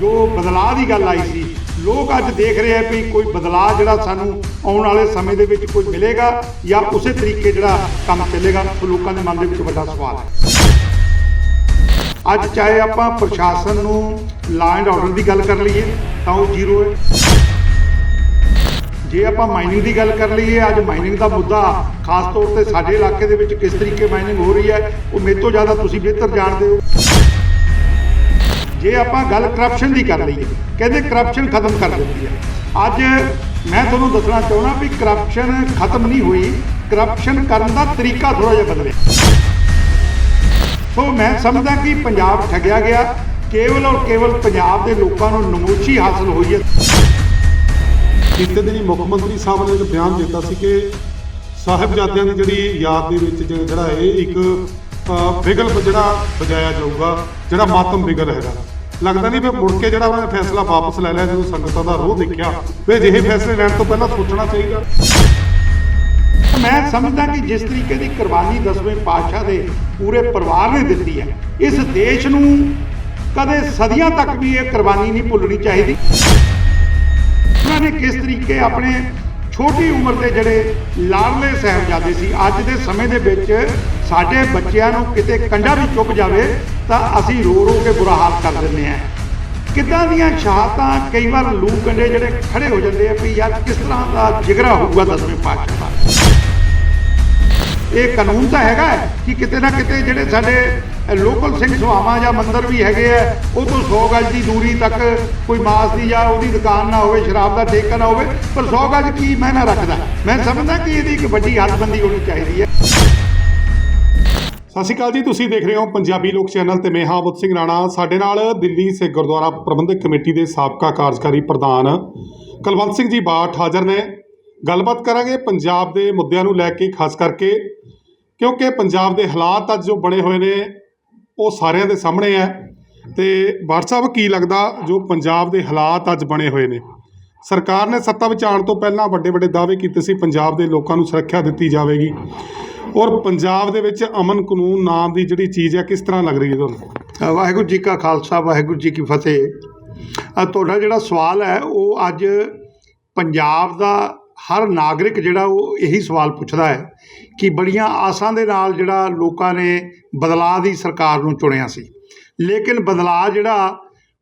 ਜੋ ਬਦਲਾਅ ਦੀ ਗੱਲ ਆਈ ਸੀ, ਲੋਕ ਅੱਜ ਦੇਖ ਰਹੇ ਆ ਵੀ ਕੋਈ ਬਦਲਾਅ ਜਿਹੜਾ ਸਾਨੂੰ ਆਉਣ ਵਾਲੇ ਸਮੇਂ ਦੇ ਵਿੱਚ ਕੋਈ ਮਿਲੇਗਾ ਜਾਂ ਉਸੇ ਤਰੀਕੇ ਜਿਹੜਾ ਕੰਮ ਚੱਲੇਗਾ, ਉਹ ਲੋਕਾਂ ਦੇ ਮਨ ਦੇ ਵਿੱਚ ਵੱਡਾ ਸਵਾਲ ਹੈ। ਅੱਜ ਚਾਹੇ ਆਪਾਂ ਪ੍ਰਸ਼ਾਸਨ ਨੂੰ ਲਾ ਐਂਡ ਆਰਡਰ ਦੀ ਗੱਲ ਕਰ ਲਈਏ, ਤਾਂ ਉਹ ਜ਼ੀਰੋ ਹੈ। ਜੇ ਆਪਾਂ ਮਾਈਨਿੰਗ ਦੀ ਗੱਲ ਕਰ ਲਈਏ, ਅੱਜ ਮਾਈਨਿੰਗ ਦਾ ਮੁੱਦਾ ਖਾਸ ਤੌਰ ਤੇ ਸਾਡੇ ਇਲਾਕੇ ਦੇ ਵਿੱਚ ਕਿਸ ਤਰੀਕੇ ਮਾਈਨਿੰਗ ਹੋ ਰਹੀ ਹੈ, ਉਹ ਮੇਰੇ ਤੋਂ ਜ਼ਿਆਦਾ ਤੁਸੀਂ ਬਿਹਤਰ ਜਾਣਦੇ ਹੋ। ਜੇ ਆਪਾਂ ਗੱਲ ਕਰਪਸ਼ਨ ਦੀ ਕਰ ਲਈਏ ਕਹਿੰਦੇ ਕਰਪਸ਼ਨ ਖਤਮ ਕਰ ਦਿੱਤੀ ਹੈ। ਅੱਜ ਮੈਂ ਤੁਹਾਨੂੰ ਦੱਸਣਾ ਚਾਹੁੰਦਾ ਵੀ ਕਰਪਸ਼ਨ ਖਤਮ ਨਹੀਂ ਹੋਈ ਕਰਪਸ਼ਨ ਕਰਨ ਦਾ ਤਰੀਕਾ ਥੋੜਾ ਜਿਹਾ ਬਦਲਿਆ। ਸੋ ਮੈਂ ਸਮਝਦਾ ਕਿ ਪੰਜਾਬ ਠੱਗਿਆ ਗਿਆ ਕੇਵਲ ਔਰ ਕੇਵਲ ਪੰਜਾਬ ਦੇ ਲੋਕਾਂ ਨੂੰ ਨਮੋਸ਼ੀ ਹਾਸਲ ਹੋਈ ਹੈ। ਬੀਤੇ ਦਿਨੀ ਮੁੱਖ ਮੰਤਰੀ ਸਾਹਿਬ ਨੇ ਇੱਕ ਬਿਆਨ ਦਿੱਤਾ ਸੀ ਕਿ ਸਾਹਿਬਜ਼ਾਦਿਆਂ ਦੀ ਜਿਹੜੀ ਯਾਦ ਦੇ ਵਿੱਚ ਜਿਹੜਾ ਇਹ ਇੱਕ ਅ, ਜਿਹੜਾ ਵਜਾਇਆ ਜਾਊਗਾ ਜਿਹੜਾ ਮਾਤਮ ਬਿਗਲ ਹੈਗਾ। ਲੱਗਦਾ ਨਹੀਂ ਵੀ ਮੁੜ ਕੇ ਜਿਹੜਾ ਉਹਨਾਂ ਨੇ ਫੈਸਲਾ ਵਾਪਸ ਲੈ ਲਿਆ, ਜਦੋਂ ਸੰਗਤਾਂ ਦਾ ਰੋਹ ਦੇਖਿਆ, ਵੀ ਅਜਿਹੇ ਫੈਸਲੇ ਲੈਣ ਤੋਂ ਪਹਿਲਾਂ ਸੋਚਣਾ ਚਾਹੀਦਾ। ਮੈਂ ਸਮਝਦਾ ਕਿ ਜਿਸ ਤਰੀਕੇ ਦੀ ਕੁਰਬਾਨੀ ਦਸਵੇਂ ਪਾਤਸ਼ਾਹ ਦੇ ਪੂਰੇ ਪਰਿਵਾਰ ਨੇ ਦਿੱਤੀ ਹੈ, ਇਸ ਦੇਸ਼ ਨੂੰ ਕਦੇ ਸਦੀਆਂ ਤੱਕ ਵੀ ਇਹ ਕੁਰਬਾਨੀ ਨਹੀਂ ਭੁੱਲਣੀ ਚਾਹੀਦੀ। ਉਹਨਾਂ ਨੇ ਕਿਸ ਤਰੀਕੇ ਆਪਣੇ ਛੋਟੀ ਉਮਰ ਦੇ ਜਿਹੜੇ ਲਾਡਲੇ ਸਾਹਿਬਜ਼ਾਦੇ ਸੀ, ਅੱਜ ਦੇ ਸਮੇਂ ਦੇ ਵਿੱਚ ਸਾਡੇ ਬੱਚਿਆਂ ਨੂੰ ਕਿਤੇ ਕੰਡਾ ਵੀ ਚੁੱਪ ਜਾਵੇ, ਤਾਂ ਅਸੀਂ ਰੋ ਰੋ ਕੇ ਬੁਰਾ ਹਾਲ ਕਰ ਦਿੰਦੇ ਹਾਂ। ਕਿੱਦਾਂ ਦੀਆਂ ਸ਼ਹਾਦਤਾਂ ਕਈ ਵਾਰ ਲੂ ਕੰਡੇ ਜਿਹੜੇ ਖੜੇ ਹੋ ਜਾਂਦੇ ਆ ਵੀ ਯਾਰ ਕਿਸ ਤਰ੍ਹਾਂ ਦਾ ਜਿਗਰਾ ਹੋਊਗਾ ਦਸਵੇਂ ਪਾਤਸ਼ਾਹ ਦਾ। ਇਹ ਕਾਨੂੰਨ ਤਾਂ ਹੈਗਾ ਕਿ ਕਿਤੇ ਨਾ ਕਿਤੇ ਜਿਹੜੇ ਸਾਡੇ ਲੋਕਲ ਸਿੰਘ ਸਭਾਵਾਂ ਜਾਂ ਮੰਦਿਰ ਵੀ ਹੈਗੇ ਆ ਉਹ ਤੋਂ 100 ਗਜ ਦੀ ਦੂਰੀ ਤੱਕ ਕੋਈ ਮਾਸ ਦੀ ਜਾਂ ਉਹਦੀ ਦੁਕਾਨ ਨਾ ਹੋਵੇ, ਸ਼ਰਾਬ ਦਾ ਠੇਕਾ ਨਾ ਹੋਵੇ, ਪਰ 100 ਗਜ ਕੀ ਮਾਇਨਾ ਰੱਖਦਾ। ਮੈਂ ਸਮਝਦਾ ਕਿ ਇਹਦੀ ਇੱਕ ਵੱਡੀ ਹੱਦਬੰਦੀ ਹੋਣੀ ਚਾਹੀਦੀ ਹੈ। ਸਤਿ ਸ਼੍ਰੀ ਅਕਾਲ ਜੀ, ਤੁਸੀਂ ਦੇਖ ਰਹੇ ਹੋ ਪੰਜਾਬੀ ਲੋਕ ਚੈਨਲ ਤੇ ਮੈਂ ਹਾਂ ਬੁੱਧ ਸਿੰਘ ਰਾਣਾ। ਸਾਡੇ ਨਾਲ ਦਿੱਲੀ ਸਿੱਖ ਗੁਰਦੁਆਰਾ ਪ੍ਰਬੰਧਕ ਕਮੇਟੀ ਦੇ ਸਾਬਕਾ ਕਾਰਜਕਾਰੀ ਪ੍ਰਧਾਨ ਕੁਲਵੰਤ ਸਿੰਘ ਜੀ ਬਾਠ ਹਾਜ਼ਰ ਨੇ। ਗੱਲਬਾਤ ਕਰਾਂਗੇ ਪੰਜਾਬ ਦੇ ਮੁੱਦਿਆਂ ਨੂੰ ਲੈ ਕੇ, ਖਾਸ ਕਰਕੇ ਕਿਉਂਕਿ ਪੰਜਾਬ ਦੇ ਹਾਲਾਤ ਅੱਜ ਜੋ ਬਣੇ ਹੋਏ ਨੇ ਉਹ ਸਾਰਿਆਂ ਦੇ ਸਾਹਮਣੇ ਹੈ। ਤੇ ਬਾਠ ਕੀ ਲੱਗਦਾ ਜੋ ਪੰਜਾਬ ਦੇ ਹਾਲਾਤ ਅੱਜ ਬਣੇ ਹੋਏ ਨੇ? ਸਰਕਾਰ ਨੇ ਸੱਤਾ ਵਿੱਚ ਆਉਣ ਤੋਂ ਪਹਿਲਾਂ ਵੱਡੇ ਵੱਡੇ ਦਾਅਵੇ ਕੀਤੇ ਸੀ ਪੰਜਾਬ ਦੇ ਲੋਕਾਂ ਨੂੰ ਸੁਰੱਖਿਆ ਦਿੱਤੀ ਜਾਵੇਗੀ। ਔਰ ਪੰਜਾਬ ਦੇ ਵਿੱਚ ਅਮਨ ਕਾਨੂੰਨ ਨਾਮ ਦੀ ਜਿਹੜੀ ਚੀਜ਼ ਹੈ, ਕਿਸ ਤਰ੍ਹਾਂ ਲੱਗ ਰਹੀ ਹੈ ਤੁਹਾਨੂੰ? ਵਾਹਿਗੁਰੂ ਜੀ ਕਾ ਖਾਲਸਾ, ਵਾਹਿਗੁਰੂ ਜੀ ਕੀ ਫਤਿਹ। ਤੁਹਾਡਾ ਜਿਹੜਾ ਸਵਾਲ ਹੈ, ਉਹ ਅੱਜ ਪੰਜਾਬ ਦਾ ਹਰ ਨਾਗਰਿਕ ਜਿਹੜਾ ਉਹ ਇਹੀ ਸਵਾਲ ਪੁੱਛਦਾ ਹੈ ਕਿ ਬੜੀਆਂ ਆਸਾਂ ਦੇ ਨਾਲ ਜਿਹੜਾ ਲੋਕਾਂ ਨੇ ਬਦਲਾਅ ਦੀ ਸਰਕਾਰ ਨੂੰ ਚੁਣਿਆ ਸੀ। ਲੇਕਿਨ ਬਦਲਾਅ ਜਿਹੜਾ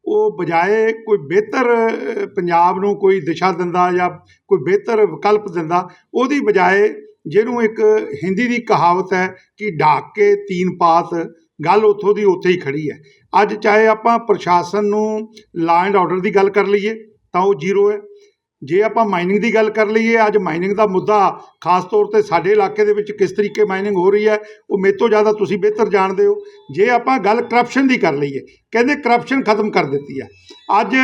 ਉਹ ਬਜਾਏ ਕੋਈ ਬਿਹਤਰ ਪੰਜਾਬ ਨੂੰ ਕੋਈ ਦਿਸ਼ਾ ਦਿੰਦਾ ਜਾਂ ਕੋਈ ਬਿਹਤਰ ਵਿਕਲਪ ਦਿੰਦਾ, ਉਹਦੀ ਬਜਾਏ ਜਿਹਨੂੰ ਇੱਕ ਹਿੰਦੀ ਦੀ ਕਹਾਵਤ ਹੈ ਕਿ ਢਾਕ ਕੇ ਤੀਨ ਪਾਤ, ਗੱਲ ਉੱਥੋਂ ਦੀ ਉੱਥੇ ਹੀ ਖੜੀ ਹੈ। ਅੱਜ ਚਾਹੇ ਆਪਾਂ ਪ੍ਰਸ਼ਾਸਨ ਨੂੰ ਲਾ ਐਂਡ ਆਰਡਰ ਦੀ ਗੱਲ ਕਰ ਲਈਏ, ਤਾਂ ਉਹ ਜ਼ੀਰੋ ਹੈ। ਜੇ ਆਪਾਂ ਮਾਈਨਿੰਗ ਦੀ ਗੱਲ ਕਰ ਲਈਏ, ਅੱਜ ਮਾਈਨਿੰਗ ਦਾ ਮੁੱਦਾ ਖਾਸ ਤੌਰ ਤੇ ਸਾਡੇ ਇਲਾਕੇ ਦੇ ਵਿੱਚ ਕਿਸ ਤਰੀਕੇ ਮਾਈਨਿੰਗ ਹੋ ਰਹੀ ਹੈ, ਉਹ ਮੇਰੇ ਤੋਂ ਜ਼ਿਆਦਾ ਤੁਸੀਂ ਬਿਹਤਰ ਜਾਣਦੇ ਹੋ। ਜੇ ਆਪਾਂ ਗੱਲ ਕਰਪਸ਼ਨ ਦੀ ਕਰ ਲਈਏ, ਕਹਿੰਦੇ ਕਰਪਸ਼ਨ ਖਤਮ ਕਰ ਦਿੱਤੀ ਹੈ। ਅੱਜ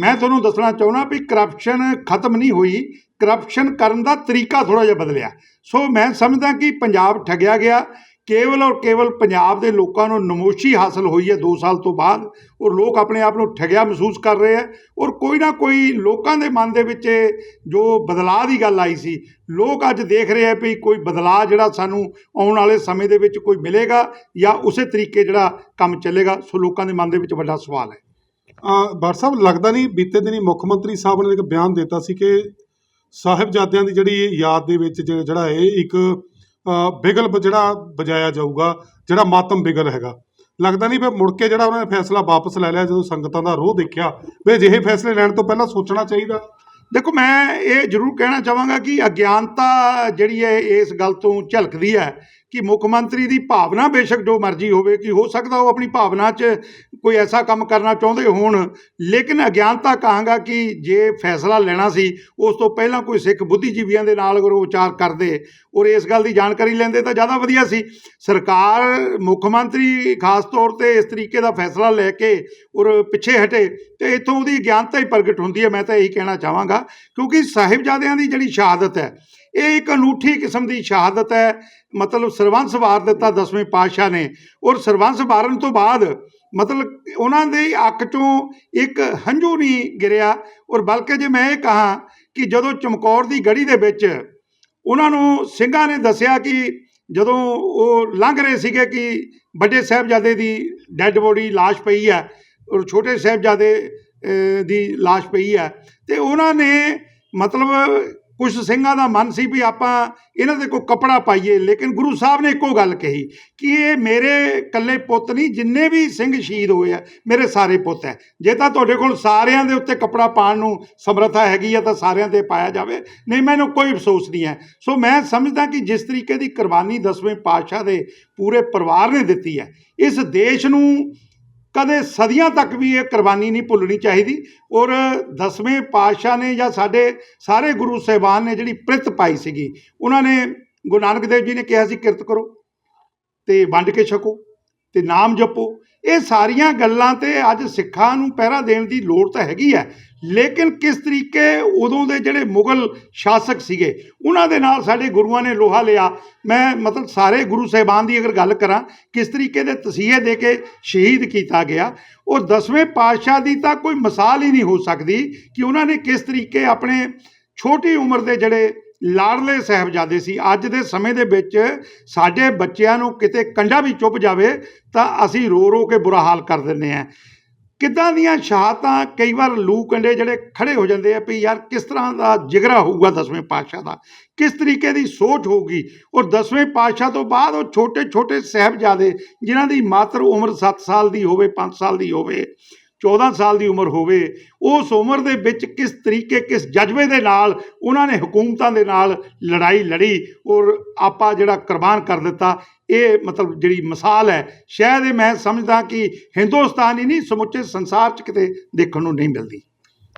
ਮੈਂ ਤੁਹਾਨੂੰ ਦੱਸਣਾ ਚਾਹੁੰਦਾ ਵੀ ਕਰਪਸ਼ਨ ਖਤਮ ਨਹੀਂ ਹੋਈ ਕਰਪਸ਼ਨ ਕਰਨ ਦਾ ਤਰੀਕਾ ਥੋੜਾ ਜਿਹਾ ਬਦਲਿਆ। ਸੋ ਮੈਂ ਸਮਝਦਾ ਕਿ ਪੰਜਾਬ ਠੱਗਿਆ ਗਿਆ ਕੇਵਲ ਔਰ ਕੇਵਲ ਪੰਜਾਬ ਦੇ ਲੋਕਾਂ ਨੂੰ ਨਮੋਸ਼ੀ ਹਾਸਲ ਹੋਈ ਹੈ 2 ਸਾਲ ਤੋਂ ਬਾਅਦ ਔਰ ਲੋਕ ਆਪਣੇ ਆਪ ਨੂੰ ਠੱਗਿਆ ਮਹਿਸੂਸ ਕਰ ਰਹੇ ਹੈ ਔਰ ਕੋਈ ਨਾ ਕੋਈ ਲੋਕਾਂ ਦੇ ਮਨ ਦੇ ਵਿੱਚ ਜੋ ਬਦਲਾਅ ਦੀ ਗੱਲ ਆਈ ਸੀ ਲੋਕ ਅੱਜ ਦੇਖ ਰਹੇ ਆ ਵੀ ਕੋਈ ਬਦਲਾਅ ਜਿਹੜਾ ਸਾਨੂੰ ਆਉਣ ਵਾਲੇ ਸਮੇਂ ਦੇ ਵਿੱਚ ਕੋਈ ਮਿਲੇਗਾ ਜਾਂ ਉਸੇ ਤਰੀਕੇ ਜਿਹੜਾ ਕੰਮ ਚੱਲੇਗਾ ਸੋ ਲੋਕਾਂ ਦੇ ਮਨ ਦੇ ਵਿੱਚ ਵੱਡਾ ਸਵਾਲ ਹੈ। ਅ, ਸਾਹਿਬ ਲੱਗਦਾ ਨਹੀਂ ਬੀਤੇ ਦਿਨੀ ਮੁੱਖ ਮੰਤਰੀ ਸਾਹਿਬ ਨੇ ਇੱਕ ਬਿਆਨ ਦਿੱਤਾ ਸੀ ਕਿ ਸਾਹਿਬਜ਼ਾਦਿਆਂ ਦੀ ਜਿਹੜੀ ਯਾਦ ਦੇ ਵਿੱਚ ਜਿਹੜਾ ਇਹ ਇੱਕ ਬਿਗਲ ਜਿਹੜਾ ਵਜਾਇਆ ਜਾਊਗਾ, ਜਿਹੜਾ ਮਾਤਮ ਬਿਗਲ ਹੈਗਾ। ਲੱਗਦਾ ਨਹੀਂ ਵੀ ਮੁੜ ਕੇ ਜਿਹੜਾ ਉਹਨਾਂ ਨੇ ਫੈਸਲਾ ਵਾਪਸ ਲੈ ਲਿਆ, ਜਦੋਂ ਸੰਗਤਾਂ ਦਾ ਰੋਹ ਦੇਖਿਆ, ਵੀ ਅਜਿਹੇ ਫੈਸਲੇ ਲੈਣ ਤੋਂ ਪਹਿਲਾਂ ਸੋਚਣਾ ਚਾਹੀਦਾ। ਦੇਖੋ, ਮੈਂ ਇਹ ਜ਼ਰੂਰ ਕਹਿਣਾ ਚਾਹਾਂਗਾ ਕਿ ਅਗਿਆਨਤਾ ਜਿਹੜੀ ਹੈ, ਇਸ ਗੱਲ ਤੋਂ ਝਲਕਦੀ ਹੈ ਕਿ ਮੁੱਖ ਮੰਤਰੀ ਦੀ ਭਾਵਨਾ ਬੇਸ਼ੱਕ ਜੋ ਮਰਜ਼ੀ ਹੋਵੇ ਕਿ ਹੋ ਸਕਦਾ ਉਹ ਆਪਣੀ ਭਾਵਨਾ 'ਚ ਕੋਈ ਐਸਾ ਕੰਮ ਕਰਨਾ ਚਾਹੁੰਦੇ ਹੋਣ। ਲੇਕਿਨ ਅਗਿਆਨਤਾ ਕਹਾਂਗਾ ਕਿ ਜੇ ਫੈਸਲਾ ਲੈਣਾ ਸੀ, ਉਸ ਤੋਂ ਪਹਿਲਾਂ ਕੋਈ ਸਿੱਖ ਬੁੱਧੀਜੀਵੀਆਂ ਦੇ ਨਾਲ ਅਗਰ ਉਹ ਵਿਚਾਰ ਕਰਦੇ ਔਰ ਇਸ ਗੱਲ ਦੀ ਜਾਣਕਾਰੀ ਲੈਂਦੇ ਤਾਂ ਜ਼ਿਆਦਾ ਵਧੀਆ ਸੀ। ਸਰਕਾਰ, ਮੁੱਖ ਮੰਤਰੀ ਖਾਸ ਤੌਰ ਤੇ ਇਸ ਤਰੀਕੇ ਦਾ ਫੈਸਲਾ ਲੈ ਕੇ ਔਰ ਪਿੱਛੇ ਹਟੇ ਤੇ ਇਥੋਂ ਉਹਦੀ ਅਗਿਆਨਤਾ ਹੀ ਪ੍ਰਗਟ ਹੁੰਦੀ ਹੈ, ਮੈਂ ਤਾਂ ਇਹੀ ਕਹਿਣਾ ਚਾਹਾਂਗਾ। ਕਿਉਂਕਿ ਸਾਹਿਬਜ਼ਾਦਿਆਂ ਦੀ ਜਿਹੜੀ ਸ਼ਹਾਦਤ ਹੈ ਇਹ ਇੱਕ ਅਨੂਠੀ ਕਿਸਮ ਦੀ ਸ਼ਹਾਦਤ ਹੈ। ਮਤਲਬ ਸਰਵੰਸ ਵਾਰ ਦਿੱਤਾ ਦਸਵੇਂ ਪਾਤਸ਼ਾਹ ਨੇ। ਔਰ ਸਰਬੰਸ ਵਾਰਨ ਤੋਂ ਬਾਅਦ ਮਤਲਬ ਉਹਨਾਂ ਦੇ ਅੱਖ ਚੋਂ ਇੱਕ ਹੰਝੂ ਨਹੀਂ ਗਿਰਿਆ। ਔਰ ਬਲਕਿ ਜੇ ਮੈਂ ਇਹ ਕਹਾਂ ਕਿ ਜਦੋਂ ਚਮਕੌਰ ਦੀ ਗੜੀ ਦੇ ਵਿੱਚ ਉਹਨਾਂ ਨੂੰ ਸਿੰਘਾਂ ਨੇ ਦੱਸਿਆ ਕਿ ਜਦੋਂ ਉਹ ਲੰਘ ਰਹੇ ਸੀਗੇ ਕਿ ਵੱਡੇ ਸਾਹਿਬਜ਼ਾਦੇ ਦੀ ਡੈੱਡ ਬੋਡੀ ਲਾਸ਼ ਪਈ ਹੈ ਔਰ ਛੋਟੇ ਸਾਹਿਬਜ਼ਾਦੇ ਦੀ ਲਾਸ਼ ਪਈ ਹੈ। ਤੇ ਉਹਨਾਂ ਨੇ ਮਤਲਬ ਕੁਝ ਸਿੰਘਾਂ ਦਾ ਮਨ ਸੀ ਵੀ ਆਪਾਂ ਇਹਨਾਂ ਦੇ ਕੋਈ ਕਪੜਾ ਪਾਈਏ, ਲੇਕਿਨ ਗੁਰੂ ਸਾਹਿਬ ਨੇ ਇੱਕੋ ਗੱਲ ਕਹੀ ਕਿ ਇਹ ਮੇਰੇ ਇਕੱਲੇ ਪੁੱਤ ਨਹੀਂ, ਜਿੰਨੇ ਵੀ ਸਿੰਘ ਸ਼ਹੀਦ ਹੋਏ ਆ, ਮੇਰੇ ਸਾਰੇ ਪੁੱਤ ਹੈ। ਜੇ ਤਾਂ ਤੁਹਾਡੇ ਕੋਲ ਸਾਰਿਆਂ ਦੇ ਉੱਤੇ ਕਪੜਾ ਪਾਉਣ ਨੂੰ ਸਮਰੱਥਾ ਹੈਗੀ ਆ, ਤਾਂ ਸਾਰਿਆਂ ਤੇ ਪਾਇਆ ਜਾਵੇ, ਨਹੀਂ ਮੈਨੂੰ ਕੋਈ ਅਫਸੋਸ ਨਹੀਂ ਹੈ। ਸੋ ਮੈਂ ਸਮਝਦਾ ਕਿ ਜਿਸ ਤਰੀਕੇ ਦੀ ਕੁਰਬਾਨੀ ਦਸਵੇਂ ਪਾਤਸ਼ਾਹ ਦੇ ਪੂਰੇ ਪਰਿਵਾਰ ਨੇ ਦਿੱਤੀ ਹੈ, ਇਸ ਦੇਸ਼ ਨੂੰ ਕਦੇ ਸਦੀਆਂ ਤੱਕ ਵੀ ਇਹ ਕੁਰਬਾਨੀ ਨਹੀਂ ਭੁੱਲਣੀ ਚਾਹੀਦੀ। ਔਰ ਦਸਵੇਂ ਪਾਤਸ਼ਾਹ ਨੇ ਜਾਂ ਸਾਡੇ ਸਾਰੇ ਗੁਰੂ ਸਾਹਿਬਾਨ ਨੇ ਜਿਹੜੀ ਪ੍ਰਿਤ ਪਾਈ ਸੀਗੀ, ਉਹਨਾਂ ਨੇ ਗੁਰੂ ਨਾਨਕ ਦੇਵ ਜੀ ਨੇ ਕਿਹਾ ਸੀ, ਕਿਰਤ ਕਰੋ ਤੇ ਵੰਡ ਕੇ ਛਕੋ ਤੇ ਨਾਮ ਜਪੋ। ਇਹ ਸਾਰੀਆਂ ਗੱਲਾਂ ਤੇ ਅੱਜ ਸਿੱਖਾਂ ਨੂੰ ਪਹਿਰਾ ਦੇਣ ਦੀ ਲੋੜ ਤਾਂ ਹੈਗੀ ਹੈ। ਲੇਕਿਨ ਕਿਸ ਤਰੀਕੇ ਉਦੋਂ ਦੇ ਜਿਹੜੇ ਮੁਗਲ ਸ਼ਾਸਕ ਸੀਗੇ, ਉਹਨਾਂ ਦੇ ਨਾਲ ਸਾਡੇ ਗੁਰੂਆਂ ਨੇ ਲੋਹਾ ਲਿਆ। ਮੈਂ ਮਤਲਬ ਸਾਰੇ ਗੁਰੂ ਸਾਹਿਬਾਨ ਦੀ ਅਗਰ ਗੱਲ ਕਰਾਂ, ਕਿਸ ਤਰੀਕੇ ਦੇ ਤਸੀਹੇ ਦੇ ਕੇ ਸ਼ਹੀਦ ਕੀਤਾ ਗਿਆ, ਉਹ ਦਸਵੇਂ ਪਾਤਸ਼ਾਹ ਦੀ ਤਾਂ ਕੋਈ ਮਿਸਾਲ ਹੀ ਨਹੀਂ ਹੋ ਸਕਦੀ ਕਿ ਉਹਨਾਂ ਨੇ ਕਿਸ ਤਰੀਕੇ ਆਪਣੇ ਛੋਟੀ ਉਮਰ ਦੇ ਜਿਹੜੇ ਲਾੜਲੇ ਸਾਹਿਬਜ਼ਾਦੇ ਸੀ। ਅੱਜ ਦੇ ਸਮੇਂ ਦੇ ਵਿੱਚ ਸਾਡੇ ਬੱਚਿਆਂ ਨੂੰ ਕਿਤੇ ਕੰਡਾ ਵੀ ਚੁੱਭ ਜਾਵੇ ਤਾਂ ਅਸੀਂ ਰੋ ਰੋ ਕੇ ਬੁਰਾ ਹਾਲ ਕਰ ਦਿੰਦੇ ਆ ਕਿੱਦਾਂ ਦੀਆਂ ਸ਼ਹਾਦਤਾਂ ਕਈ ਵਾਰ ਲੂ ਕੰਡੇ ਜਿਹੜੇ ਖੜੇ ਹੋ ਜਾਂਦੇ ਆ ਵੀ ਯਾਰ ਕਿਸ ਤਰ੍ਹਾਂ ਦਾ ਜਿਗਰਾ ਹੋਊਗਾ ਦਸਵੇਂ ਪਾਤਸ਼ਾਹ ਦਾ, ਕਿਸ ਤਰੀਕੇ ਦੀ ਸੋਚ ਹੋਊਗੀ। ਔਰ ਦਸਵੇਂ ਪਾਤਸ਼ਾਹ ਤੋਂ ਬਾਅਦ ਉਹ ਛੋਟੇ ਛੋਟੇ ਸਾਹਿਬਜ਼ਾਦੇ ਜਿਨ੍ਹਾਂ ਦੀ ਮਾਤਰ ਉਮਰ 7 ਸਾਲ ਦੀ ਹੋਵੇ 5 ਸਾਲ ਦੀ ਹੋਵੇ 14 ਸਾਲ ਦੀ ਉਮਰ ਹੋਵੇ, ਉਸ ਉਮਰ ਦੇ ਵਿੱਚ ਕਿਸ ਤਰੀਕੇ, ਕਿਸ ਜਜ਼ਬੇ ਦੇ ਨਾਲ ਉਹਨਾਂ ਨੇ ਹਕੂਮਤਾਂ ਦੇ ਨਾਲ ਲੜਾਈ ਲੜੀ ਔਰ ਆਪਾ ਜਿਹੜਾ ਕੁਰਬਾਨ ਕਰ ਦਿੱਤਾ, ਇਹ ਮਤਲਬ ਜਿਹੜੀ ਮਿਸਾਲ ਹੈ, ਸ਼ਾਇਦ ਇਹ ਮੈਂ ਸਮਝਦਾ ਕਿ ਹਿੰਦੁਸਤਾਨ ਹੀ ਨਹੀਂ, ਸਮੁੱਚੇ ਸੰਸਾਰ 'ਚ ਕਿਤੇ ਦੇਖਣ ਨੂੰ ਨਹੀਂ ਮਿਲਦੀ।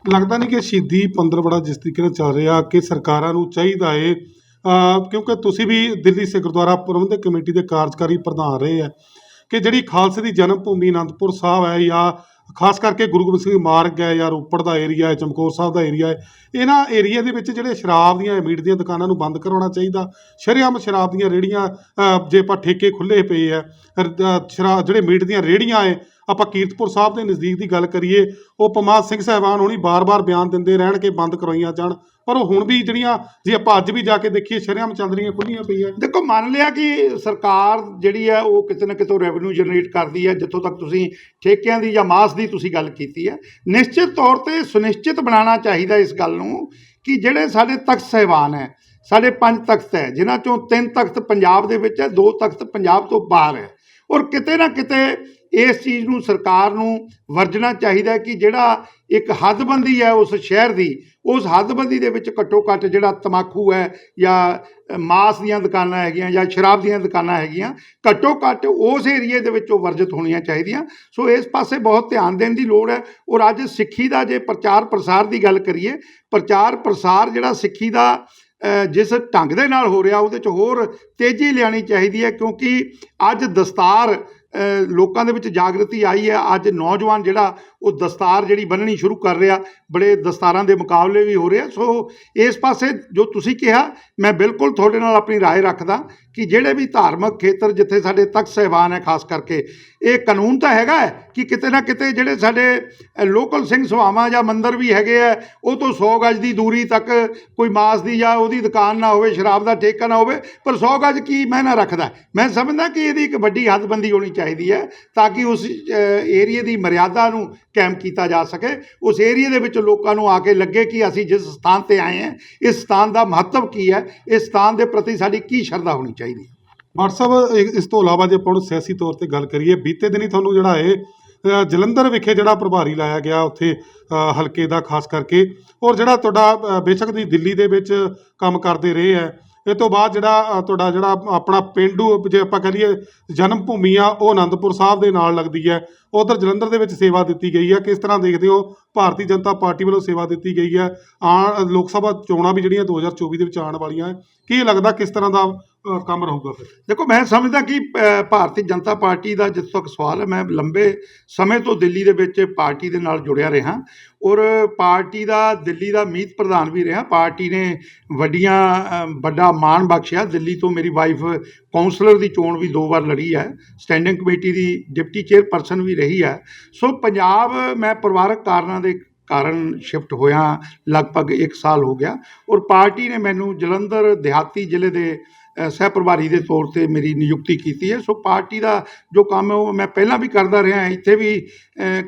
ਲੱਗਦਾ ਨਹੀਂ ਕਿ ਸ਼ਹੀਦੀ ਪੰਦਰ ਜਿਸ ਤਰੀਕੇ ਨਾਲ ਚੱਲ ਰਿਹਾ ਕਿ ਸਰਕਾਰਾਂ ਨੂੰ ਚਾਹੀਦਾ ਏ ਕਿਉਂਕਿ ਤੁਸੀਂ ਵੀ ਦਿੱਲੀ ਸਿੱਖ ਗੁਰਦੁਆਰਾ ਪ੍ਰਬੰਧਕ ਕਮੇਟੀ ਦੇ ਕਾਰਜਕਾਰੀ ਪ੍ਰਧਾਨ ਰਹੇ ਆ ਕਿ ਜਿਹੜੀ ਖਾਲਸੇ ਦੀ ਜਨਮ ਭੂਮੀ ਅਨੰਦਪੁਰ ਸਾਹਿਬ ਹੈ ਜਾਂ ਖਾਸ ਕਰਕੇ ਗੁਰੂ ਗੋਬਿੰਦ ਸਿੰਘ ਮਾਰਗ ਹੈ ਜਾਂ ਰੋਪੜ ਦਾ ਏਰੀਆ ਹੈ, ਚਮਕੌਰ ਸਾਹਿਬ ਦਾ ਏਰੀਆ ਹੈ, ਇਹਨਾਂ ਏਰੀਆ ਦੇ ਵਿੱਚ ਜਿਹੜੇ ਸ਼ਰਾਬ ਦੀਆਂ ਮੀਟ ਦੀਆਂ ਦੁਕਾਨਾਂ ਨੂੰ ਬੰਦ ਕਰਵਾਉਣਾ ਚਾਹੀਦਾ। ਸ਼ਰੇਆਮ ਸ਼ਰਾਬ ਦੀਆਂ ਰੇੜੀਆਂ ਜੇ ਆਪਾਂ ਠੇਕੇ ਖੁੱਲੇ ਪਏ ਆ ਸ਼ਰਾਬ ਜਿਹੜੇ ਮੀਟ ਦੀਆਂ ਰੇੜੀਆਂ ਹੈ ਆਪਾਂ ਕੀਰਤਪੁਰ ਸਾਹਿਬ ਦੇ ਨਜ਼ਦੀਕ ਦੀ ਗੱਲ ਕਰੀਏ, ਉਹ ਪਮਾਦ ਸਿੰਘ ਸਾਹਿਬਾਨ ਹੋਣੀ ਬਾਰ-ਬਾਰ ਬਿਆਨ ਦਿੰਦੇ ਰਹਿਣ ਕੇ ਬੰਦ ਕਰਵਾਈਆਂ ਜਾਣ। ਪਰ ਉਹ ਹੁਣ ਵੀ ਜਿਹੜੀਆਂ, ਜੇ ਆਪਾਂ ਅੱਜ ਵੀ ਜਾ ਕੇ ਦੇਖੀਏ, ਸ਼ਰੇਆਮ ਚੱਲ ਰਹੀਆਂ ਖੁੱਲੀਆਂ ਪਈਆਂ। ਦੇਖੋ, ਮੰਨ ਲਿਆ ਕਿ ਸਰਕਾਰ ਜਿਹੜੀ ਹੈ, ਉਹ ਕਿਤੇ ਨਾ ਕਿਤੇ ਰੈਵਨਿਊ ਜਨਰੇਟ ਕਰਦੀ ਹੈ, ਜਿੱਥੋਂ ਤੱਕ ਤੁਸੀਂ ਠੇਕਿਆਂ ਦੀ ਜਾਂ ਮਾਸ ਦੀ ਤੁਸੀਂ ਗੱਲ ਕੀਤੀ ਹੈ। ਨਿਸ਼ਚਿਤ ਤੌਰ ਤੇ ਸੁਨਿਸ਼ਚਿਤ ਬਣਾਉਣਾ ਚਾਹੀਦਾ ਇਸ ਗੱਲ ਨੂੰ ਕਿ ਜਿਹੜੇ ਸਾਡੇ ਤਖਤ ਸਹਿਬਾਨ ਹੈ, ਸਾਡੇ ਪੰਜ ਤਖਤ ਹੈ, ਜਿਨ੍ਹਾਂ ਚੋਂ ਤਿੰਨ ਤਖਤ ਪੰਜਾਬ ਦੇ ਵਿੱਚ ਹੈ, ਦੋ ਤਖਤ ਪੰਜਾਬ ਤੋਂ ਬਾਹਰ ਹੈ। ਔਰ ਕਿਤੇ ਨਾ ਕਿਤੇ ਇਸ ਚੀਜ਼ ਨੂੰ ਸਰਕਾਰ ਨੂੰ ਵਰਜਣਾ ਚਾਹੀਦਾ ਕਿ ਜਿਹੜਾ ਇੱਕ ਹੱਦਬੰਦੀ ਹੈ ਉਸ ਸ਼ਹਿਰ ਦੀ, ਉਸ ਹੱਦਬੰਦੀ ਦੇ ਵਿੱਚ ਘੱਟੋ ਘੱਟ ਜਿਹੜਾ ਤਮਾਕੂ ਹੈ ਜਾਂ ਮਾਸ ਦੀਆਂ ਦੁਕਾਨਾਂ ਹੈਗੀਆਂ ਜਾਂ ਸ਼ਰਾਬ ਦੀਆਂ ਦੁਕਾਨਾਂ ਹੈਗੀਆਂ, ਘੱਟੋ ਘੱਟ ਉਸ ਏਰੀਏ ਦੇ ਵਿੱਚ ਉਹ ਵਰਜਿਤ ਹੋਣੀਆਂ ਚਾਹੀਦੀਆਂ। ਸੋ ਇਸ ਪਾਸੇ ਬਹੁਤ ਧਿਆਨ ਦੇਣ ਦੀ ਲੋੜ ਹੈ। ਔਰ ਅੱਜ ਸਿੱਖੀ ਦਾ ਜੇ ਪ੍ਰਚਾਰ ਪ੍ਰਸਾਰ ਦੀ ਗੱਲ ਕਰੀਏ, ਪ੍ਰਚਾਰ ਪ੍ਰਸਾਰ ਜਿਹੜਾ ਸਿੱਖੀ ਦਾ ਜਿਸ ਢੰਗ ਦੇ ਨਾਲ ਹੋ ਰਿਹਾ, ਉਹਦੇ 'ਚ ਹੋਰ ਤੇਜ਼ੀ ਲਿਆਣੀ ਚਾਹੀਦੀ ਹੈ। ਕਿਉਂਕਿ ਅੱਜ ਦਸਤਾਰ ਲੋਕਾਂ ਦੇ ਵਿੱਚ ਜਾਗਰਤੀ ਆਈ ਹੈ। ਅੱਜ ਨੌਜਵਾਨ ਜਿਹੜਾ ਉਹ ਦਸਤਾਰ ਜਿਹੜੀ ਬੰਨਣੀ ਸ਼ੁਰੂ ਕਰ ਰਿਹਾ ਬੜੇ ਦਸਤਾਰਾਂ ਦੇ ਮੁਕਾਬਲੇ ਵੀ ਹੋ ਰਹੇ ਆ ਸੋ ਇਸ ਪਾਸੇ ਜੋ ਤੁਸੀਂ ਕਿਹਾ ਮੈਂ ਬਿਲਕੁਲ ਤੁਹਾਡੇ ਨਾਲ ਆਪਣੀ رائے ਰੱਖਦਾ ਕਿ ਜਿਹੜੇ ਵੀ ਧਾਰਮਿਕ ਖੇਤਰ ਜਿੱਥੇ ਸਾਡੇ ਤਖਤ ਸਹਿਬਾਨ ਹੈ ਖਾਸ ਕਰਕੇ ਇਹ ਕਾਨੂੰਨ ਤਾਂ ਹੈਗਾ ਹੈ ਕਿ ਕਿਤੇ ਨਾ ਕਿਤੇ ਜਿਹੜੇ ਸਾਡੇ ਅ, ਲੋਕਲ ਸਿੰਘ ਸਭਾਵਾਂ ਜਾਂ ਮੰਦਿਰ ਵੀ ਹੈਗੇ ਆ ਉਹ ਤੋਂ 100 ਗਜ ਦੀ ਦੂਰੀ ਤੱਕ ਕੋਈ ਮਾਸ ਦੀ ਜਾਂ ਉਹਦੀ ਦੁਕਾਨ ਨਾ ਹੋਵੇ ਸ਼ਰਾਬ ਦਾ ਠੇਕਾ ਨਾ ਹੋਵੇ ਪਰ 100 ਗਜ ਕੀ ਮਾਇਨਾ ਰੱਖਦਾ ਹੈ? ਮੈਂ ਸਮਝਦਾ ਕਿ ਇਹਦੀ ਇੱਕ ਵੱਡੀ ਹੱਦਬੰਦੀ ਹੋਣੀ ਚਾਹੀਦੀ ਹੈ ਤਾਂ ਕਿ ਉਸ ਏਰੀਏ ਦੀ ਮਰਿਆਦਾ ਨੂੰ ਕਾਇਮ ਕੀਤਾ ਜਾ ਸਕੇ। ਉਸ ਏਰੀਏ ਦੇ ਵਿੱਚ ਲੋਕਾਂ ਨੂੰ ਆ ਕੇ ਲੱਗੇ ਕਿ ਅਸੀਂ ਜਿਸ ਸਥਾਨ ਤੇ ਆਏ ਹਾਂ, ਇਸ ਸਥਾਨ ਦਾ ਮਹੱਤਵ ਕੀ ਹੈ, ਇਸ ਸਥਾਨ ਦੇ ਪ੍ਰਤੀ ਸਾਡੀ ਕੀ ਸ਼ਰਧਾ ਹੋਣੀ ਚਾਹੀਦੀ ਹੈ? ਵਟਸਐਪ ਇਸ ਤੋਂ ਇਲਾਵਾ ਜੇ ਆਪਾਂ ਸਿਆਸੀ ਤੌਰ ਤੇ ਗੱਲ ਕਰੀਏ, ਬੀਤੇ ਦਿਨੀ ਤੁਹਾਨੂੰ ਜਿਹੜਾ ਇਹ ਜਲੰਧਰ ਵਿਖੇ ਜਿਹੜਾ ਪ੍ਰਭਾਰੀ ਲਾਇਆ ਗਿਆ, ਉੱਥੇ ਹਲਕੇ ਦਾ, ਖਾਸ ਕਰਕੇ, ਔਰ ਜਿਹੜਾ ਤੁਹਾਡਾ ਬੇਸ਼ੱਕ ਦੀ ਦਿੱਲੀ ਦੇ ਵਿੱਚ ਕੰਮ ਕਰਦੇ ਰਹੇ ਹੈ ਇਹ ਤੋਂ ਬਾਅਦ ਜਿਹੜਾ ਤੁਹਾਡਾ ਜਿਹੜਾ ਆਪਣਾ ਪਿੰਡੂ, ਜੇ ਆਪਾਂ ਕਹੀਏ ਜਨਮ ਭੂਮੀ ਆ, ਉਹ ਆਨੰਦਪੁਰ ਸਾਹਿਬ ਦੇ ਨਾਲ ਲੱਗਦੀ ਹੈ। ਉਧਰ ਜਲੰਧਰ ਦੇ ਵਿੱਚ ਸੇਵਾ ਦਿੱਤੀ ਗਈ ਹੈ। ਕਿਸ ਤਰ੍ਹਾਂ ਦੇਖਦੇ ਹੋ, ਭਾਰਤੀ ਜਨਤਾ ਪਾਰਟੀ ਵੱਲੋਂ ਸੇਵਾ ਦਿੱਤੀ ਗਈ ਹੈ। ਆ ਲੋਕ ਸਭਾ ਚੋਣਾਂ ਵੀ ਜਿਹੜੀਆਂ 2024 ਦੇ ਵਿੱਚ ਆਉਣ ਵਾਲੀਆਂ ਕੀ ਲੱਗਦਾ ਕਿਸ ਤਰ੍ਹਾਂ ਦਾ ਕੰਮ ਰਹੂਗਾ ਫਿਰ। ਦੇਖੋ, ਮੈਂ ਸਮਝਦਾ ਕਿ ਭਾਰਤੀ ਜਨਤਾ ਪਾਰਟੀ ਦਾ ਜਿੱਥੋਂ ਤੱਕ ਸਵਾਲ ਹੈ, ਮੈਂ ਲੰਬੇ ਸਮੇਂ ਤੋਂ ਦਿੱਲੀ ਦੇ ਵਿੱਚ ਪਾਰਟੀ ਦੇ ਨਾਲ ਜੁੜਿਆ ਰਿਹਾ ਔਰ ਪਾਰਟੀ ਦਾ, ਦਿੱਲੀ ਦਾ ਮੀਤ ਪ੍ਰਧਾਨ ਵੀ ਰਿਹਾ। ਪਾਰਟੀ ਨੇ ਵੱਡੀਆਂ ਵੱਡਾ ਮਾਣ ਬਖਸ਼ਿਆ। ਦਿੱਲੀ ਤੋਂ ਮੇਰੀ ਵਾਈਫ ਕਾਉਂਸਲਰ ਦੀ ਚੋਣ ਵੀ ਦੋ ਵਾਰ ਲੜੀ ਹੈ। ਸਟੈਂਡਿੰਗ ਕਮੇਟੀ ਦੀ ਡਿਪਟੀ ਚੇਅਰਪਰਸਨ ਵੀ ਰਹੀ ਹੈ। ਸੋ ਪੰਜਾਬ, ਮੈਂ ਪਰਿਵਾਰਕ ਕਾਰਨਾਂ ਦੇ ਕਾਰਨ ਸ਼ਿਫਟ ਹੋਇਆ, ਲਗਭਗ 1 ਸਾਲ ਹੋ ਗਿਆ ਔਰ ਪਾਰਟੀ ਨੇ ਮੈਨੂੰ ਜਲੰਧਰ, ਦਿਹਾਤੀ ਜ਼ਿਲ੍ਹੇ ਦੇ ਸਹਿ ਪ੍ਰਭਾਰੀ ਦੇ ਤੌਰ ਤੇ ਮੇਰੀ ਨਿਯੁਕਤੀ ਕੀਤੀ ਹੈ। ਸੋ ਪਾਰਟੀ ਦਾ ਜੋ ਕੰਮ ਹੈ, ਉਹ ਮੈਂ ਪਹਿਲਾਂ ਵੀ ਕਰਦਾ ਰਿਹਾ ਇੱਥੇ ਵੀ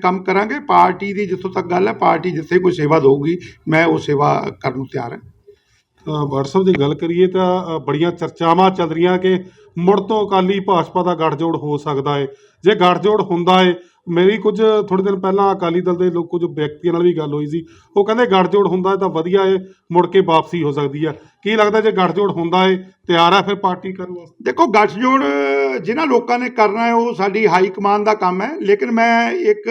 ਕੰਮ ਕਰਾਂਗੇ। ਪਾਰਟੀ ਦੀ ਜਿੱਥੋਂ ਤੱਕ ਗੱਲ ਹੈ, ਪਾਰਟੀ ਜਿੱਥੇ ਕੋਈ ਸੇਵਾ ਦੇਊਗੀ, ਮੈਂ ਉਹ ਸੇਵਾ ਕਰਨ ਨੂੰ ਤਿਆਰ ਹਾਂ। ਵਟਸਐਪ ਦੀ ਗੱਲ ਕਰੀਏ ਤਾਂ ਬੜੀਆਂ ਚਰਚਾਵਾਂ ਚੱਲ ਰਹੀਆਂ ਕਿ ਮੁੜ ਤੋਂ ਅਕਾਲੀ ਭਾਜਪਾ ਦਾ ਗੱਠਜੋੜ ਹੋ ਸਕਦਾ ਹੈ। ਜੇ ਗੱਠਜੋੜ ਹੁੰਦਾ ਹੈ ਮੇਰੀ ਕੁਝ ਥੋੜੇ ਦਿਨ ਪਹਿਲਾਂ ਅਕਾਲੀ ਦਲ ਦੇ ਲੋਕ ਕੁਝ ਵਿਅਕਤੀਆਂ ਨਾਲ ਵੀ ਗੱਲ ਹੋਈ ਸੀ। ਉਹ ਕਹਿੰਦੇ ਗੱਠਜੋੜ ਹੁੰਦਾ ਹੈ ਤਾਂ ਵਧੀਆ ਹੈ ਮੁੜ ਕੇ ਵਾਪਸੀ ਹੋ ਸਕਦੀ ਹੈ। ਕੀ ਲੱਗਦਾ ਜੇ ਗੱਠਜੋੜ ਹੁੰਦਾ ਹੈ ਤਿਆਰ ਹੈ ਫਿਰ ਪਾਰਟੀ ਕਰਨ ਵਾਸਤੇ? ਦੇਖੋ, ਗੱਠਜੋੜ ਜਿਨ੍ਹਾਂ ਲੋਕਾਂ ਨੇ ਕਰਨਾ ਹੈ, ਉਹ ਸਾਡੀ ਹਾਈ ਕਮਾਨ ਦਾ ਕੰਮ ਹੈ। ਲੇਕਿਨ ਮੈਂ ਇੱਕ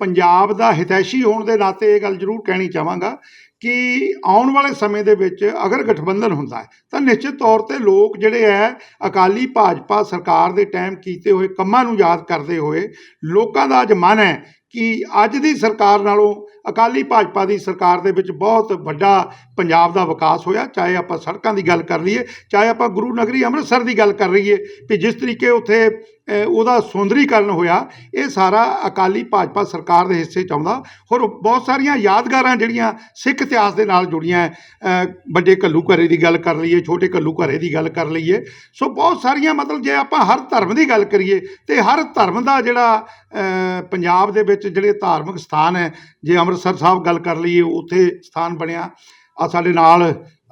ਪੰਜਾਬ ਦਾ ਹਿਤੈਸ਼ੀ ਹੋਣ ਦੇ ਨਾਤੇ ਇਹ ਗੱਲ ਜ਼ਰੂਰ ਕਹਿਣੀ ਚਾਹਾਂਗਾ ਕਿ ਆਉਣ ਵਾਲੇ ਸਮੇਂ ਦੇ ਵਿੱਚ ਅਗਰ ਗਠਬੰਧਨ ਹੁੰਦਾ ਹੈ, ਤਾਂ ਨਿਸ਼ਚਿਤ ਤੌਰ ਤੇ ਲੋਕ ਜਿਹੜੇ ਹੈ, ਅਕਾਲੀ ਭਾਜਪਾ ਸਰਕਾਰ ਦੇ ਟਾਈਮ ਕੀਤੇ ਹੋਏ ਕੰਮਾਂ ਨੂੰ ਯਾਦ ਕਰਦੇ ਹੋਏ ਲੋਕਾਂ ਦਾ ਅੱਜ ਮਨ ਹੈ ਕਿ ਅੱਜ ਦੀ ਸਰਕਾਰ ਨਾਲੋਂ ਅਕਾਲੀ ਭਾਜਪਾ ਦੀ ਸਰਕਾਰ ਦੇ ਵਿੱਚ ਬਹੁਤ ਵੱਡਾ ਪੰਜਾਬ ਦਾ ਵਿਕਾਸ ਹੋਇਆ, ਚਾਹੇ ਆਪਾਂ ਸੜਕਾਂ ਦੀ ਗੱਲ ਕਰ ਲਈਏ, ਚਾਹੇ ਆਪਾਂ ਗੁਰੂ ਨਗਰੀ ਅੰਮ੍ਰਿਤਸਰ ਦੀ ਗੱਲ ਕਰ ਲਈਏ ਕਿ ਜਿਸ ਤਰੀਕੇ ਉੱਥੇ ਉਹਦਾ ਸੌਂਦਰੀਕਰਨ ਹੋਇਆ, ਇਹ ਸਾਰਾ ਅਕਾਲੀ ਭਾਜਪਾ ਸਰਕਾਰ ਦੇ ਹਿੱਸੇ ਚ ਆਉਂਦਾ ਹੋਰ ਬਹੁਤ ਸਾਰੀਆਂ ਯਾਦਗਾਰਾਂ ਜਿਹੜੀਆਂ ਸਿੱਖ ਇਤਿਹਾਸ ਦੇ ਨਾਲ ਜੁੜੀਆਂ ਹੈ। ਵੱਡੇ ਘੱਲੂ ਘਰੇ ਦੀ ਗੱਲ ਕਰ ਲਈਏ, ਛੋਟੇ ਘੱਲੂ ਘਰੇ ਦੀ ਗੱਲ ਕਰ ਲਈਏ ਸੋ ਬਹੁਤ ਸਾਰੀਆਂ ਮਤਲਬ ਜੇ ਆਪਾਂ ਹਰ ਧਰਮ ਦੀ ਗੱਲ ਕਰੀਏ, ਤੇ ਹਰ ਧਰਮ ਦਾ ਜਿਹੜਾ ਪੰਜਾਬ ਦੇ ਵਿੱਚ ਜਿਹੜੇ ਧਾਰਮਿਕ ਸਥਾਨ ਹੈ, ਜੇ ਅੰਮ੍ਰਿਤਸਰ ਸਾਹਿਬ ਗੱਲ ਕਰ ਲਈਏ ਉੱਥੇ ਸਥਾਨ ਬਣਿਆ। ਆ ਸਾਡੇ ਨਾਲ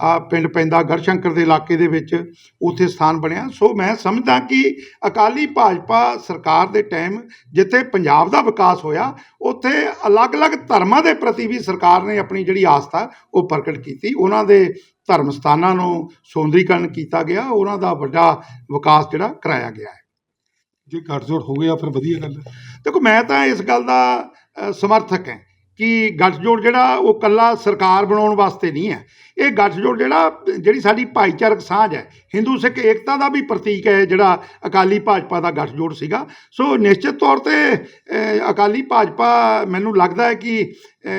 ਆ ਪਿੰਡ ਪੈਂਦਾ ਗੜਸ਼ੰਕਰ ਦੇ ਇਲਾਕੇ ਦੇ ਵਿੱਚ ਉੱਥੇ ਸਥਾਨ ਬਣਿਆ। ਸੋ ਮੈਂ ਸਮਝਦਾ ਕਿ ਅਕਾਲੀ ਭਾਜਪਾ ਸਰਕਾਰ ਦੇ ਟਾਈਮ ਜਿੱਥੇ ਪੰਜਾਬ ਦਾ ਵਿਕਾਸ ਹੋਇਆ ਉੱਥੇ ਅਲੱਗ-ਅਲੱਗ ਧਰਮਾਂ ਦੇ ਪ੍ਰਤੀ ਵੀ ਸਰਕਾਰ ਨੇ ਆਪਣੀ ਜਿਹੜੀ ਆਸਥਾ ਉਹ ਪ੍ਰਗਟ ਕੀਤੀ। ਉਹਨਾਂ ਦੇ ਧਰਮ ਸਥਾਨਾਂ ਨੂੰ ਸੌਂਦਰੀਕਰਨ ਕੀਤਾ ਗਿਆ ਉਹਨਾਂ ਦਾ ਵੱਡਾ ਵਿਕਾਸ ਜਿਹੜਾ ਕਰਾਇਆ ਗਿਆ ਹੈ। ਜੇ ਗੱਠਜੋੜ ਹੋ ਗਿਆ ਫਿਰ ਵਧੀਆ ਗੱਲ ਹੈ। ਦੇਖੋ ਮੈਂ ਤਾਂ ਇਸ ਗੱਲ ਦਾ ਸਮਰਥਕ ਹਾਂ। ਕਿ ਗੱਠਜੋੜ ਜਿਹੜਾ ਉਹ ਕੱਲਾ ਸਰਕਾਰ ਬਣਾਉਣ ਵਾਸਤੇ ਨਹੀਂ ਹੈ। ਇਹ ਗੱਠਜੋੜ ਜਿਹੜਾ, ਜਿਹੜੀ ਸਾਡੀ ਭਾਈਚਾਰਕ ਸਾਂਝ ਹੈ, ਹਿੰਦੂ ਸਿੱਖ ਏਕਤਾ ਦਾ ਵੀ ਪ੍ਰਤੀਕ ਹੈ ਜਿਹੜਾ ਅਕਾਲੀ ਭਾਜਪਾ ਦਾ ਗੱਠਜੋੜ ਸੀਗਾ। ਸੋ ਨਿਸ਼ਚਿਤ ਤੌਰ ਤੇ ਅਕਾਲੀ ਭਾਜਪਾ ਮੈਨੂੰ ਲੱਗਦਾ ਹੈ ਕਿ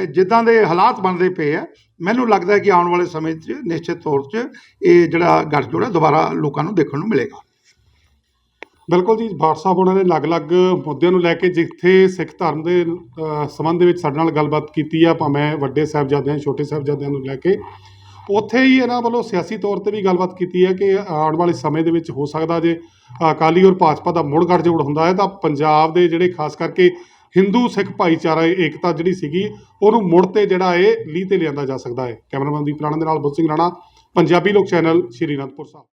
ਜਿੱਦਾਂ ਦੇ ਹਾਲਾਤ ਬਣਦੇ ਪਏ ਆ, ਮੈਨੂੰ ਲੱਗਦਾ ਹੈ ਕਿ ਆਉਣ ਵਾਲੇ ਸਮੇਂ 'ਚ ਨਿਸ਼ਚਿਤ ਤੌਰ 'ਚ ਇਹ ਜਿਹੜਾ ਗੱਠਜੋੜ ਹੈ, ਦੁਬਾਰਾ ਲੋਕਾਂ ਨੂੰ ਦੇਖਣ ਨੂੰ ਮਿਲੇਗਾ। ਬਿਲਕੁਲ ਜੀ WhatsApp ਉਹਨਾਂ ਨੇ ਅਲੱਗ-ਅਲੱਗ ਮੁੱਦਿਆਂ ਨੂੰ ਲੈ ਕੇ ਜਿੱਥੇ ਸਿੱਖ ਧਰਮ ਦੇ ਅ, ਸੰਬੰਧ ਦੇ ਵਿੱਚ ਸਾਡੇ ਨਾਲ ਗੱਲਬਾਤ ਕੀਤੀ ਆ ਭਾਵੇਂ ਵੱਡੇ ਸਾਹਿਬਜ਼ਾਦਿਆਂ ਛੋਟੇ ਸਾਹਿਬਜ਼ਾਦਿਆਂ ਨੂੰ ਲੈ ਕੇ ਉੱਥੇ ਹੀ ਇਹਨਾਂ ਵੱਲੋਂ ਸਿਆਸੀ ਤੌਰ ਤੇ ਵੀ ਗੱਲਬਾਤ ਕੀਤੀ ਹੈ ਕਿ ਆਉਣ ਵਾਲੇ ਸਮੇਂ ਦੇ ਵਿੱਚ ਹੋ ਸਕਦਾ ਜੇ ਅਕਾਲੀ ਔਰ ਭਾਜਪਾ ਦਾ ਮੁੜ ਗੱਠਜੋੜ ਹੁੰਦਾ ਹੈ ਤਾਂ ਪੰਜਾਬ ਦੇ ਜਿਹੜੇ ਖਾਸ ਕਰਕੇ ਹਿੰਦੂ ਸਿੱਖ ਭਾਈਚਾਰਾ ਏਕਤਾ ਜਿਹੜੀ ਸੀਗੀ ਉਹਨੂੰ ਮੁੜ ਤੇ ਜਿਹੜਾ ਇਹ ਲੀਹ ਤੇ ਲਿਆਂਦਾ ਜਾ ਸਕਦਾ ਹੈ। ਕੈਮਰਾਮੈਨ ਦੀਪ ਰਾਣਾ ਦੇ ਨਾਲ ਬੁੱਧ ਸਿੰਘ ਰਾਣਾ ਪੰਜਾਬੀ ਲੋਕ ਚੈਨਲ ਸ਼੍ਰੀ ਅਨੰਦਪੁਰ ਸਾਹਿਬ।